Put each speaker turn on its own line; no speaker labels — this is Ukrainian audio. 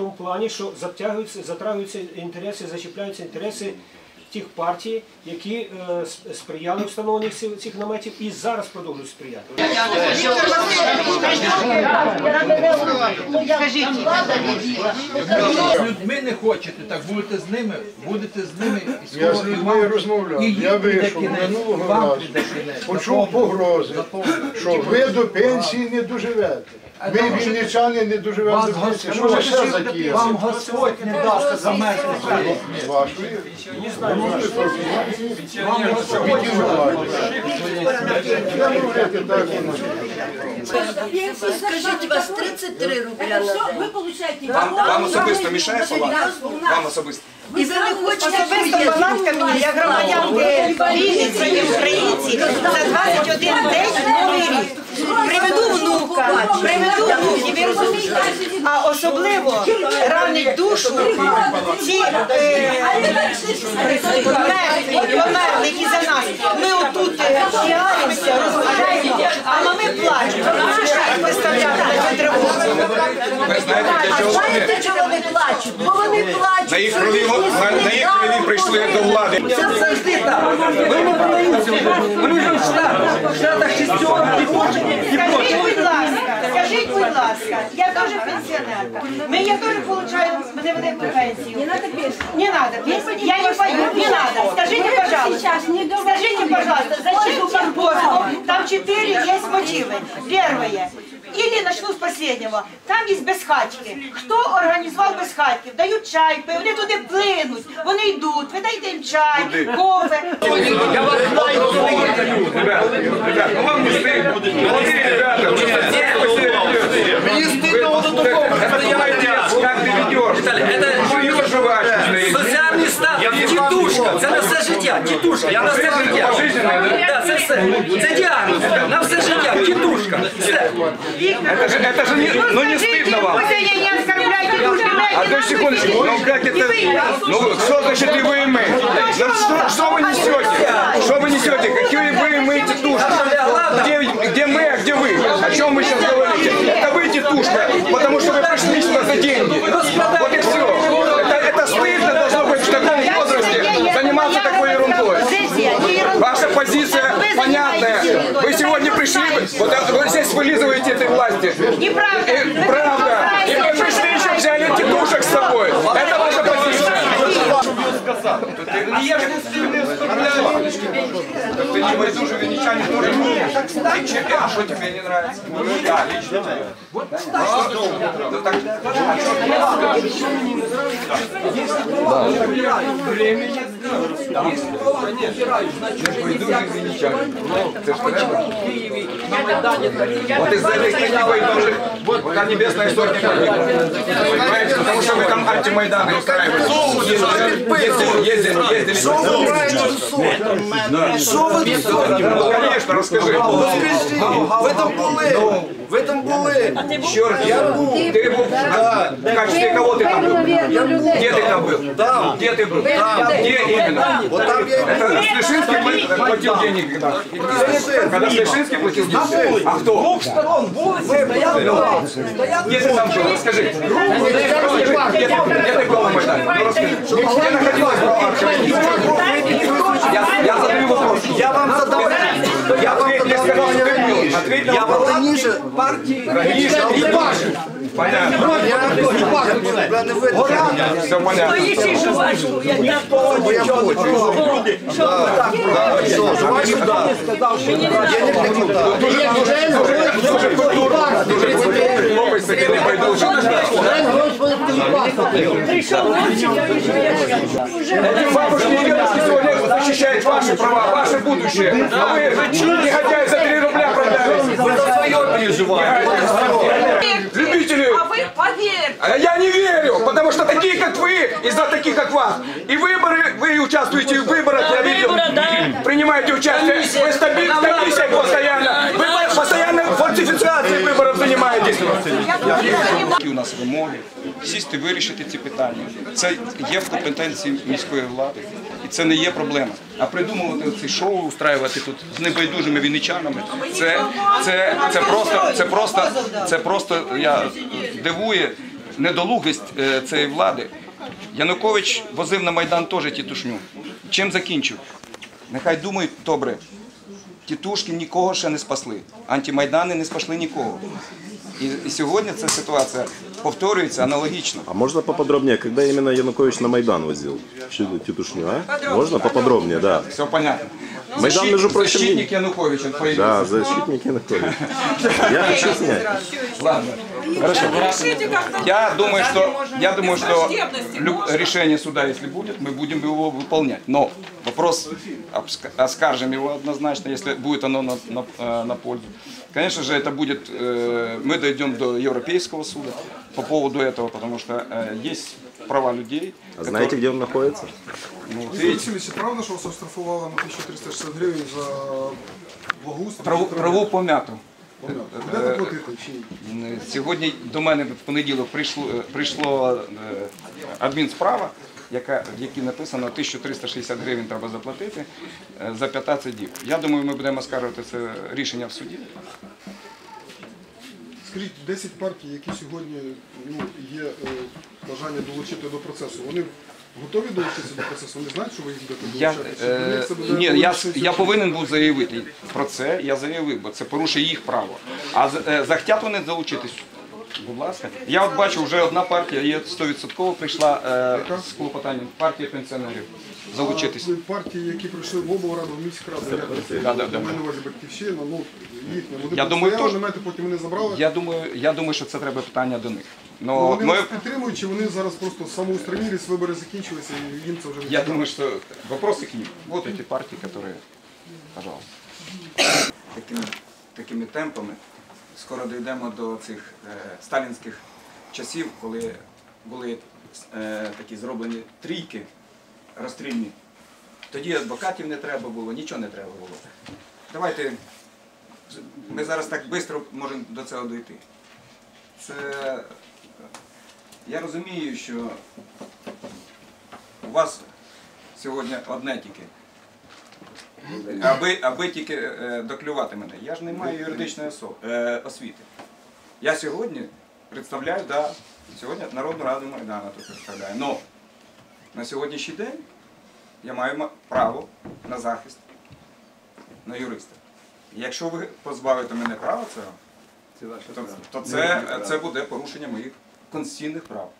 тому плані, що затягуються, затрагуються інтереси, зачіпляються інтереси тих партій, які е, сприяли встановленню цих, наметів і зараз продовжують сприяти.
З людьми не хочете, так будете з ними, будете з ними
Я з людьми розмовляв. Я вийшов минулого разу. Почув погрози, що ви до пенсії не доживете. Ми вінничани не доживемо
Вас
до. Що ви ще за Київ?
вам Господь не дасть замерзти.
З вашої?
Вам Господь
Я.
Скажіть, у вас 33 рубля на
ви получаєте.
Вам, вам особисто мішає палатка? Вам особисто.
І ви не хочете
мені, як громадянки Вінниці, українці, за 21 А особливо ранить душу ці е, померли, які за нас. Ми отут е, піаримося, розмовляємо, а мами плачуть. Як виставляти на цю тривогу?
Ви знаєте, для чого вони?
Знаєте, чого вони плачуть? Бо вони плачуть.
На їх крові, на, на їх крові прийшли до влади.
Це завжди так.
Скажіть, будь ласка, скажіть, будь ласка, я теж пенсіонерка. Ми я теж получаю невелику пенсію. Не надо пенсию. Не надо. Я не пою, не надо. Скажите, пожалуйста, скажите, пожалуйста, зачем позовом? Там четыре есть мотивы. Первое Или начну с последнего. Там есть безхатьки. Хто організував безхатьків? Дають чай, пив, вони туди плинуть, вони йдуть, ви дайте їм чай, кофе.
Я вас знаю, Ребята, ребята, ну вам не стыдно. Молодые ребята, вы что, Мне стыдно вот Это я как ты ведешь. Живешь, жвачку
Соціальний статус, тітушка, це на все життя, тітушка, на все життя.
Пожизненно, да?
Да, це все. Це діагноз, на все життя, Все.
Это же, это же не, ну не стыдно вам.
Души,
Одну секундочку, ну как это, ну что значит и вы и мы? Ну что, что вы несете? Что вы несете? Какие вы и мы тетушки? Где, где мы, а где вы? О чем вы сейчас говорите? Это вы тетушка, Вы сегодня пришли, вот это- вы здесь вылизываете этой власти.
Неправда.
И, правда. И вы пришли сказал. А я же сильно оскорбляю. Ты не пойду же венечане тоже не Ты А что тебе не нравится? Да, я лично. Вот так. Если баланс убираешь, значит уже нельзя Вот из-за этих книг тоже вот на небесная сотня Понимаете, потому что вы там антимайдан устраиваете. Ездили, ездили, ездили.
Що ви тут
Ну, конечно, расскажи.
Ви там були? Ви там були?
Черт, я был. Ты был в качестве кого ты там был? Где ты там был?
Там.
Где ты был? Где именно?
Вот там я
Это Слешинский пла- платил денег когда? Когда Слешинский платил денег? А кто?
Двох сторон вулиці стояли.
Где ты там был? Расскажи. Расскажи, где ты, где ты был на Майдане? Ну, расскажи. Где находилась Бухарка? я, я задаю вопрос.
Я вам задав.
Я ответь, мне сказал, что ты был. Ответь на
Я
вопрос.
вам раніше.
Раньше. Понятно.
Я не видно.
Все понятно.
Бо я хочу. Да, да, що, жвачку, да. Денег не
байдужий. Бабушки и дедушки сегодня защищают ваши права, ваше будущее. А вы, негодяи, за 3 рубля продались. Вы за свое переживаете. Любители.
А ви повірте.
А я не верю, потому что такие, как вы, из-за таких, как вас. И выборы, вы участвуете в выборах, я видел. Принимаете участие. Вы стабильно, комиссия постоянно. Вы постоянно фальсификацией выборов занимаетесь. Які у нас вимоги сісти, вирішити ці питання. Це є в компетенції міської влади. І це не є проблема. А придумувати ці шоу, устраювати тут з небайдужими вінничанами, це, це, це просто, це просто, це просто я дивує. недолугість е, цієї влади. Янукович возив на Майдан теж тітушню. Чим закінчив? Нехай думають добре. Тітушки нікого ще не спасли. Антимайдани не спасли нікого. І, і сьогодні ця ситуація повторюється аналогічно.
А можно поподробнее, когда именно Янукович на Майдан возил? Щи- Тетушню, а? Можно поподробнее, да.
Все понятно.
Майдан,
Защит-
между прочим,
защитник Януковича появился.
Да, защитник Янукович. Я хочу снять.
Ладно. Хорошо. Я думаю, что я думаю, что решение суда, если будет, мы будем его выполнять. Но вопрос оскаржим его однозначно, если будет оно на, на, э, на пользу. Конечно же, это будет, э, мы дойдем до Европейского суда по поводу этого, потому что э, есть права людей.
А знаете, где он находится?
Ну,
Олексійович, правда, що вас оштрафували на 1360 гривень за благоустрій?
траву, траву помяту.
Платити?
Сьогодні до мене в понеділок прийшло, прийшло е, адмінсправа, яка, в якій написано 1360 гривень треба заплатити е, за 15 діб. Я думаю, ми будемо скаржувати це рішення в суді.
Скажіть, 10 партій, які сьогодні ну, є е, бажання долучити до процесу, вони готові долучитися до процесу? Вони знають, що ви їх будете
Я,
долучати? Чи для
е,
них
ні, я, я повинен був заявити про це, я заявив, бо це порушує їх право. А з- е, захотять вони залучитись. Будь ласка. Я от бачу, вже одна партія є 100% прийшла е, з клопотанням. Партія пенсіонерів Залучитись.
А партії, які прийшли в облраду, в міськраду, як
Да, да, да.
у мене на увазі батьківщина, ну їхня. Вони
Я
тут
думаю,
стояли,
теж-
намети, потім вони забрали.
Я думаю, я думаю, що це треба питання до них.
Ну,
Но
вони
ми,
вас підтримують, чи вони зараз просто самоустранились, вибори закінчилися і їм це вже не
я думаю, что вопросы к ним. Вот эти партии, которые, пожалуйста. Такими, такими темпами скоро дійдемо до цих е, сталінських часів, коли були е, такі зроблені трійки розстрільні. Тоді адвокатів не треба було, нічого не треба було. Давайте, ми зараз так швидко можемо до цього дійти. Це, я розумію, що у вас сьогодні одне тільки. Аби, аби тільки е, доклювати мене. Я ж не маю юридичної е, освіти. Я сьогодні представляю, да, сьогодні Народну Раду Майдану тут представляю. Но на сьогоднішній день я маю право на захист, на юриста. І якщо ви позбавите мене права цього, то, то це, це буде порушення моїх конституційних прав.